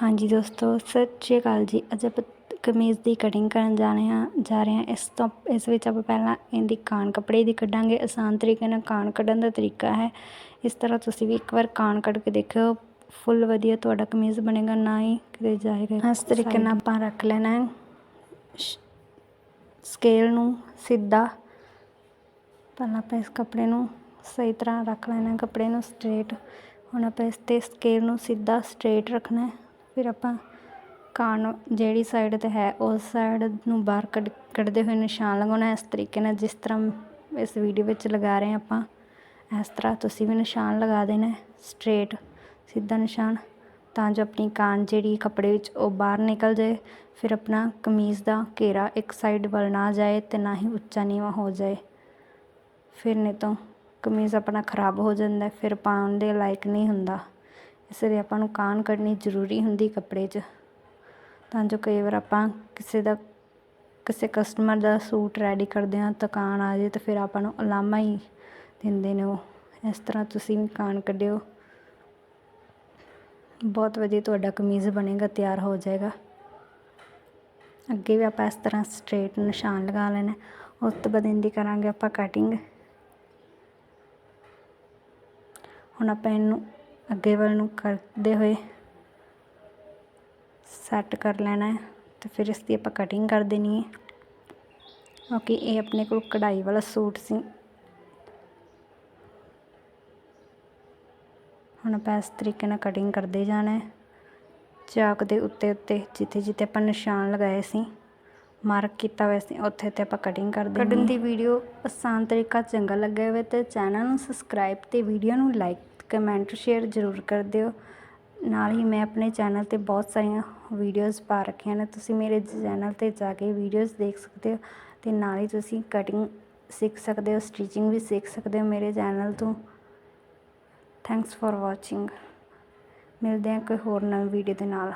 ਹਾਂਜੀ ਦੋਸਤੋ, ਸਤਿ ਸ਼੍ਰੀ ਅਕਾਲ ਜੀ। ਅੱਜ ਆਪਾਂ ਕਮੀਜ਼ ਦੀ ਕਟਿੰਗ ਕਰਨ ਜਾਣੇ ਹਾਂ ਜਾ ਰਹੇ ਹਾਂ। ਇਸ ਤੋਂ ਇਸ ਵਿੱਚ ਆਪਾਂ ਪਹਿਲਾਂ ਇਹਦੀ ਕਾਣ ਕੱਪੜੇ ਦੀ ਕੱਢਾਂਗੇ। ਆਸਾਨ ਤਰੀਕੇ ਨਾਲ ਕਾਣ ਕੱਢਣ ਦਾ ਤਰੀਕਾ ਹੈ। ਇਸ ਤਰ੍ਹਾਂ ਤੁਸੀਂ ਵੀ ਇੱਕ ਵਾਰ ਕਾਣ ਕੱਢ ਕੇ ਦੇਖਿਓ। ਫੁੱਲ ਵਧੀਆ ਤੁਹਾਡਾ ਕਮੀਜ਼ ਬਣੇਗਾ, ਨਾ ਹੀ ਕਿਤੇ ਜਾਏਗਾ। ਇਸ ਤਰੀਕੇ ਨਾਲ ਆਪਾਂ ਰੱਖ ਲੈਣਾ ਹੈ। ਸਕੇਲ ਨੂੰ ਸਿੱਧਾ। ਪਹਿਲਾਂ ਆਪਾਂ ਇਸ ਕੱਪੜੇ ਨੂੰ ਸਹੀ ਤਰ੍ਹਾਂ ਰੱਖ ਲੈਣਾ ਕੱਪੜੇ ਨੂੰ ਸਟ੍ਰੇਟ ਹੁਣ ਆਪਾਂ ਇਸ 'ਤੇ ਸਕੇਲ ਨੂੰ ਸਿੱਧਾ ਸਟ੍ਰੇਟ ਰੱਖਣਾ ਹੈ। ਫਿਰ ਆਪਾਂ ਕਾਣ ਜਿਹੜੀ ਸਾਈਡ 'ਤੇ ਹੈ, ਉਸ ਸਾਈਡ ਨੂੰ ਬਾਹਰ ਕੱਢ, ਕੱਢਦੇ ਹੋਏ ਨਿਸ਼ਾਨ ਲਗਾਉਣਾ ਇਸ ਤਰੀਕੇ ਨਾਲ ਜਿਸ ਤਰ੍ਹਾਂ ਇਸ ਵੀਡੀਓ ਵਿੱਚ ਲਗਾ ਰਹੇ ਹਾਂ ਆਪਾਂ, ਇਸ ਤਰ੍ਹਾਂ ਤੁਸੀਂ ਵੀ ਨਿਸ਼ਾਨ ਲਗਾ ਦੇਣਾ ਹੈ ਸਟ੍ਰੇਟ ਸਿੱਧਾ ਨਿਸ਼ਾਨ, ਤਾਂ ਜੋ ਆਪਣੀ ਕਾਣ ਜਿਹੜੀ ਕੱਪੜੇ ਵਿੱਚ ਉਹ ਬਾਹਰ ਨਿਕਲ ਜਾਏ। ਫਿਰ ਆਪਣਾ ਕਮੀਜ਼ ਦਾ ਘੇਰਾ ਇੱਕ ਸਾਈਡ ਵੱਲ ਨਾ ਜਾਏ ਅਤੇ ਨਾ ਹੀ ਉੱਚਾ ਨੀਵਾਂ ਹੋ ਜਾਏ। ਫਿਰ ਨਹੀਂ ਤਾਂ ਕਮੀਜ਼ ਆਪਣਾ ਖਰਾਬ ਹੋ ਜਾਂਦਾ ਫਿਰ ਪਾਉਣ ਦੇ ਲਾਇਕ ਨਹੀਂ ਹੁੰਦਾ। ਇਸ ਲਈ ਆਪਾਂ ਨੂੰ ਕਾਣ ਕੱਢਣੀ ਜ਼ਰੂਰੀ ਹੁੰਦੀ ਕੱਪੜੇ 'ਚ। ਤਾਂ ਜੋ ਕਈ ਵਾਰ ਆਪਾਂ ਕਿਸੇ ਦਾ, ਕਿਸੇ ਕਸਟਮਰ ਦਾ ਸੂਟ ਰੈਡੀ ਕਰਦੇ ਹਾਂ ਤਾਂ ਕਾਣ ਆ ਜੇ ਤਾਂ ਫਿਰ ਆਪਾਂ ਨੂੰ ਉਲਾਮਾ ਹੀ ਦਿੰਦੇ ਨੇ ਉਹ। ਇਸ ਤਰ੍ਹਾਂ ਤੁਸੀਂ ਵੀ ਕਾਣ ਕੱਢਿਓ। ਬਹੁਤ ਵਧੀਆ ਤੁਹਾਡਾ ਕਮੀਜ਼ ਬਣੇਗਾ, ਤਿਆਰ ਹੋ ਜਾਏਗਾ। ਅੱਗੇ ਵੀ ਆਪਾਂ ਇਸ ਤਰ੍ਹਾਂ ਸਟ੍ਰੇਟ ਨਿਸ਼ਾਨ ਲਗਾ ਲੈਣਾ। ਉਸ ਤੋਂ ਬਾਅਦ ਇਹਦੀ ਕਰਾਂਗੇ ਆਪਾਂ ਕਟਿੰਗ ਹੁਣ ਆਪਾਂ ਇਹਨੂੰ ਅੱਗੇ ਵੱਲ ਨੂੰ ਕਰਦੇ ਹੋਏ ਸੈੱਟ ਕਰ ਲੈਣਾ ਹੈ ਤੇ ਫਿਰ ਇਸ ਦੀ ਆਪਾਂ ਕਟਿੰਗ ਕਰ ਦੇਣੀ ਹੈ। ਕਿਉਂਕਿ ਇਹ ਆਪਣੇ ਕੋਲ ਕਢਾਈ ਵਾਲਾ ਸੂਟ ਸੀ। ਹੁਣ ਆਪਾਂ ਇਸ ਤਰੀਕੇ ਨਾਲ ਕਟਿੰਗ ਕਰਦੇ ਜਾਣਾ ਹੈ। ਚਾਕ ਦੇ ਉੱਤੇ ਉੱਤੇ ਜਿੱਥੇ ਜਿੱਥੇ ਆਪਾਂ ਨਿਸ਼ਾਨ ਲਗਾਏ ਸੀ ਮਾਰਕ ਕੀਤਾ ਹੋਇਆ ਸੀ, ਉੱਥੇ ਤੇ ਆਪਾਂ ਕਟਿੰਗ ਕਰ ਦੇਣੀ ਕੱਢਣ ਦੀ ਵੀਡੀਓ ਆਸਾਨ ਤਰੀਕਾ ਚੰਗਾ ਲੱਗਿਆ ਹੋਵੇ ਤੇ ਚੈਨਲ ਨੂੰ ਸਬਸਕ੍ਰਾਈਬ ਤੇ ਵੀਡੀਓ ਨੂੰ ਲਾਈਕ ਕਮੈਂਟ ਸ਼ੇਅਰ ਜ਼ਰੂਰ ਕਰ ਦਿਓ। ਨਾਲ ਹੀ ਮੈਂ ਆਪਣੇ ਚੈਨਲ ਤੇ ਬਹੁਤ ਸਾਰੀਆਂ ਵੀਡੀਓਜ਼ ਪਾ ਰੱਖੀਆਂ ਨੇ। ਤੁਸੀਂ ਮੇਰੇ ਚੈਨਲ ਤੇ ਜਾ ਕੇ ਵੀਡੀਓਜ਼ ਦੇਖ ਸਕਦੇ ਹੋ ਤੇ ਨਾਲ ਹੀ ਤੁਸੀਂ ਕਟਿੰਗ ਸਿੱਖ ਸਕਦੇ ਹੋ ਸਟਿਚਿੰਗ ਵੀ ਸਿੱਖ ਸਕਦੇ ਹੋ ਮੇਰੇ ਚੈਨਲ ਤੋਂ। ਥੈਂਕਸ ਫॉर ਵਾਚਿੰਗ ਮਿਲਦੇ ਹਾਂ ਕੋਈ ਹੋਰ ਨਵੀਂ ਵੀਡੀਓ ਦੇ ਨਾਲ।